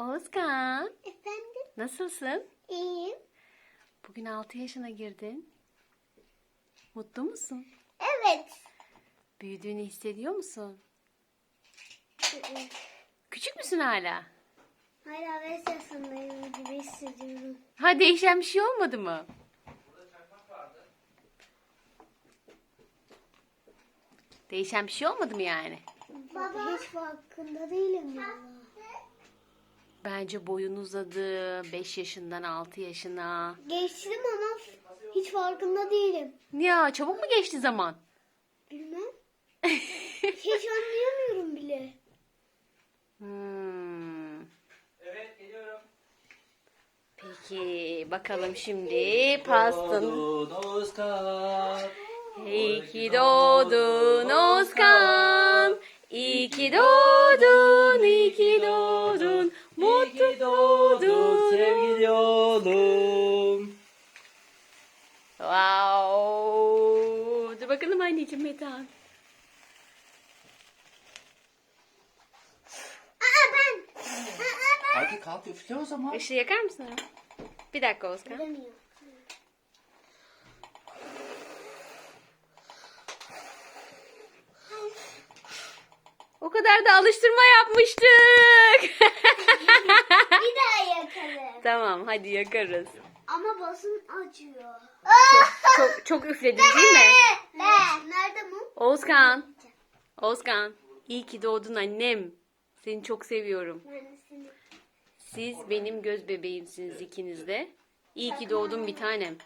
Oğuzkan, Efendim? nasılsın? İyiyim. Bugün 6 yaşına girdin. Mutlu musun? Evet. Büyüdüğünü hissediyor musun? Küçük müsün hala? Hala 5 yaşındayım gibi hissediyorum. Ha değişen bir şey olmadı mı? Değişen bir şey olmadı mı yani? Baba. Hiç farkında değilim ya. Bence boyun uzadı 5 yaşından 6 yaşına. Geçtim ama hiç farkında değilim. Ya çabuk mu geçti zaman? Bilmem. Hiç anlayamıyorum bile. Hmm. Evet geliyorum. Peki bakalım şimdi Özkan. İyi ki doğdun Özkan. İyi ki doğdun, oğlum. Wow. Dur bakalım anneciğim Metan. Aa ben. Hadi kalk üfle o zaman. Işığı yakar mısın? Bir dakika Özkan. Bilemiyorum. O kadar da alıştırma yapmıştık. Tamam hadi yakarız. Ama basın acıyor. Çok çok üfledin değil mi? Ben. Nerede mum? Oğuzkan. Oğuzkan. İyi ki doğdun annem. Seni çok seviyorum. Siz benim göz bebeğimsiniz ikiniz de. İyi ki doğdun bir tanem.